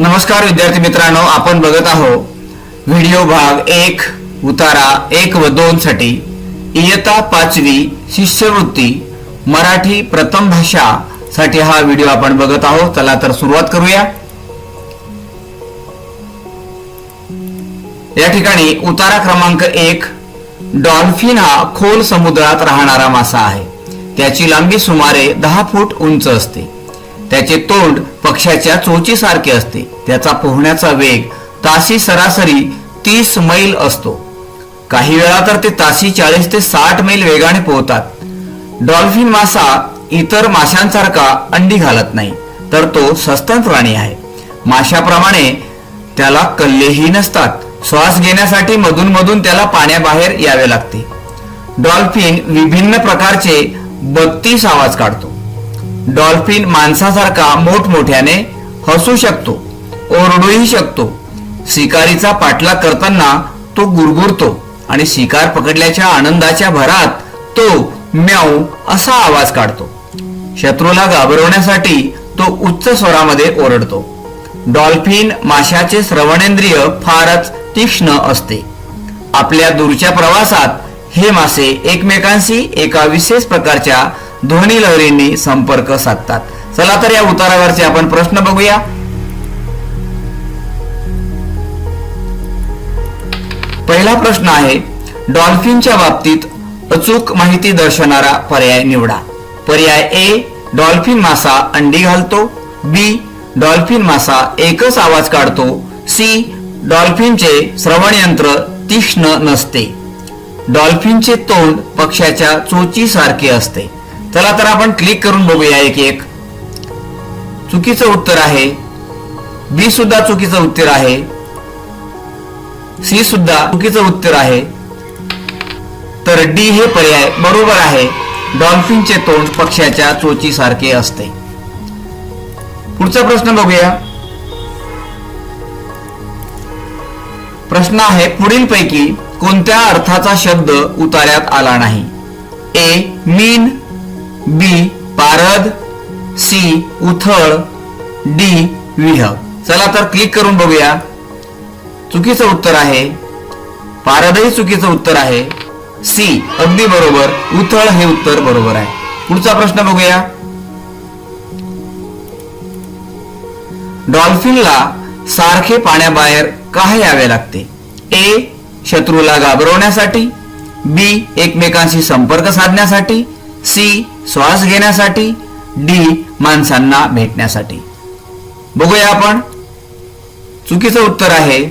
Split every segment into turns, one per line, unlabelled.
नमस्कार विद्यार्थी मित्रांनो आपण बघत आहोत व्हिडिओ भाग एक उतारा एक व दोन साठी इयता पाचवी शिष्यवृत्ती मराठी प्रथम भाषा साठी हा व्हिडिओ आपण बघत आहोत. चला तर सुरुवात करूया. या ठिकाणी उतारा क्रमांक एक डॉल्फिन हा खोल समुद्रात राहणारा मासा आहे. त्याची लांबी सुमारे दहा फूट उंच असते. त्याचे तोंड पक्ष्याच्या चोचीसारखे असते. त्याचा पोहण्याचा वेग ताशी सरासरी तीस मैल असतो. काही वेळा तर ते ताशी चाळीस ते साठ मैल वेगाने पोहतात. डॉल्फिन मासा इतर माशांसारखा अंडी घालत नाही तर तो सस्तन प्राणी आहे. माशाप्रमाणे त्याला कल्लेही नसतात. श्वास घेण्यासाठी मधून मधून त्याला पाण्याबाहेर यावे लागते. डॉल्फिन विभिन्न प्रकारचे बत्तीस आवाज काढतो. डॉल्फिन माणसासारखा मोठमोठ्याने हसू शकतो ओरडूही शकतो. शिकारीचा पाठलाग करताना तो गुरगुरतो आणि शिकार पकडल्याच्या आनंदाच्या भरात तो म्याऊ असा आवाज काढतो. शत्रूला घाबरवण्यासाठी तो उच्च स्वरामध्ये ओरडतो. डॉल्फिन माशाचे श्रवणेंद्रिय फारच तीक्ष्ण असते. आपल्या दूरच्या प्रवासात हे मासे एकमेकांशी एका विशेष प्रकारच्या ध्वनी लहरींनी संपर्क साधतात. चला तर या उतारावरचे आपण प्रश्न बघूया. पहिला प्रश्न आहे डॉल्फिनच्या बाबतीत अचूक माहिती दर्शवणारा पर्याय निवडा. पर्याय ए डॉल्फिन मासा अंडी घालतो. बी डॉल्फिन मासा एकच आवाज काढतो. सी डॉल्फिनचे श्रवण यंत्र तीक्ष्ण नसते. डॉल्फिनचे तोंड पक्ष्याच्या चोची सारखे असते. चला तर आपण क्लिक करून बघूया एक एक. चुकीचं उत्तर आहे. बी सुद्धा चुकीचं उत्तर आहे. सी सुद्धा चुकीचं उत्तर आहे. तर डी हे पर्याय बरोबर आहे. डॉल्फिनचे तोंड पक्ष्याच्या चोची सारखे असते. पुढचा प्रश्न बघूया. प्रश्न आहे पुढील पैकी कोणत्या अर्थाचा शब्द उतार्यात आला नाही? ए मीन बी पारद सी उथळ डी विह चला तर क्लिक करून बघूया. चुकीचं उत्तर आहे. पारदही चुकीचं उत्तर आहे. सी अगदी बरोबर. उथळ हे उत्तर बरोबर आहे. पुढचा प्रश्न बघूया. डॉल्फिनला सारखे पाण्याबाहेर का यावे लागते? ए शत्रूला घाबरवण्यासाठी. बी एकमेकांशी संपर्क साधण्यासाठी. सी. श्वास घेण्यासाठी डी. माणसांना भेटण्यासाठी. बघूया आपण. चुकीचं उत्तर आहे.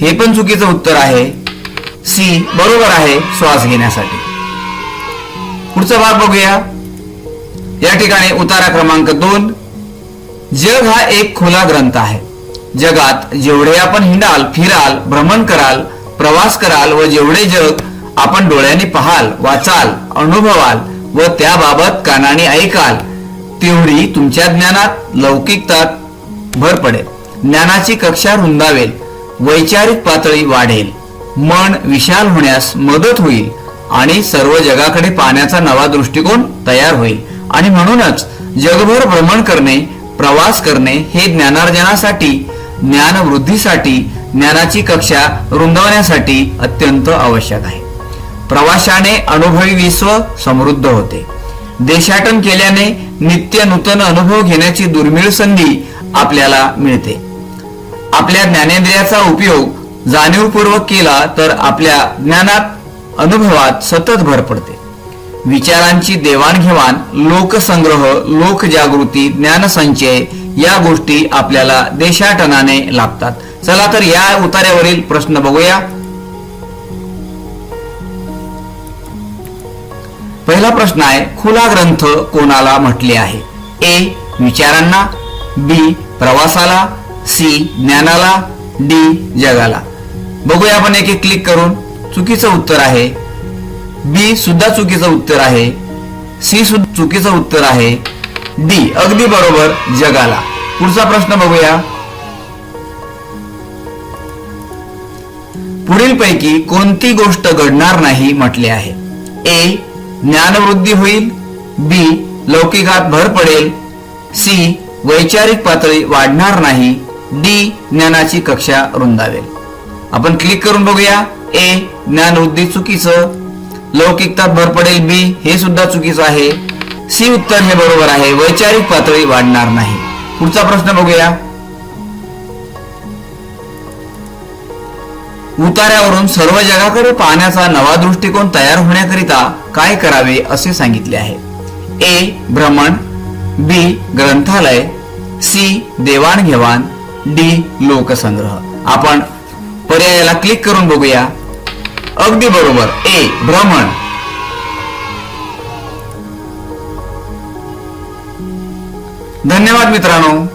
हे पण चुकीचं उत्तर आहे. सी. बरोबर आहे श्वास घेण्यासाठी. पुढचा भाग बघूया. या ठिकाणी उतारा क्रमांक दोन. जग हा एक खुला ग्रंथ आहे. जगात जेवढे आपण हिंडाल फिराल भ्रमण कराल प्रवास कराल व जेवढे जग आपण डोळ्यांनी पाहाल वाचाल अनुभवाल व त्याबाबत कानाने ऐकाल तेवढी तुमच्या ज्ञानात लौकिकतात भर पडेल. ज्ञानाची कक्षा रुंदावेल वैचारिक पातळी वाढेल. मन विशाल होण्यास मदत होईल आणि सर्व जगाकडे पाहण्याचा नवा दृष्टिकोन तयार होईल. आणि म्हणूनच जगभर भ्रमण करणे प्रवास करणे हे ज्ञानार्जनासाठी ज्ञानवृद्धीसाठी ज्ञानाची कक्षा रुंदवण्यासाठी अत्यंत आवश्यक आहे. प्रवाशाने अनुभवी विश्व समृद्ध होते. देशाटन केल्याने नित्य नूतन अनुभव घेण्याची दुर्मिळ संधी आपल्याला मिळते. आपल्या ज्ञानेंद्रियाचा उपयोग जाणीवपूर्वक केला तर आपल्या ज्ञानात अनुभवात सतत भर पडते. विचारांची देवाणघेवाण लोकसंग्रह लोकजागृती ज्ञानसंचय या गोष्टी आपल्याला देशाटनाने लाभतात. चला तर या उतार्यावरील प्रश्न बघूया. पहिला प्रश्न आहे खुला ग्रंथ कोणाला म्हटले आहे? ए विचारांना बी प्रवासाला सी ज्ञानाला डी जगाला. बघूया आपण एक एक क्लिक करून. चुकीचं उत्तर आहे. बी सुद्धा चुकीचं उत्तर आहे. सी सुद्धा चुकीचं उत्तर आहे. डी अगदी बरोबर जगाला. पुढचा प्रश्न बघूया. पुढील पैकी कोणती गोष्ट घडणार नाही म्हटले आहे? ए ज्ञानवृद्धी होईल. बी लौकिकात भर पडेल. सी वैचारिक पातळी वाढणार नाही. डी ज्ञानाची कक्षा रुंदावेल. आपण क्लिक करून बघूया. ए ज्ञानवृद्धी चुकीचं. लौकिकतात भर पडेल. बी हे सुद्धा चुकीचं आहे. सी उत्तर हे बरोबर आहे. वैचारिक पातळी वाढणार नाही. पुढचा प्रश्न बघूया. उतार्यावरून सर्व जगाकडे पाहण्याचा नवा दृष्टिकोन तयार होण्याकरिता काय करावे असे सांगितले आहे? ए. भ्रमण बी. ग्रंथालय सी. देवाणघेवाण डी. लोकसंग्रह. आपण पर्यायाला क्लिक करून बघूया. अगदी बरोबर. ए. भ्रमण धन्यवाद मित्रांनो.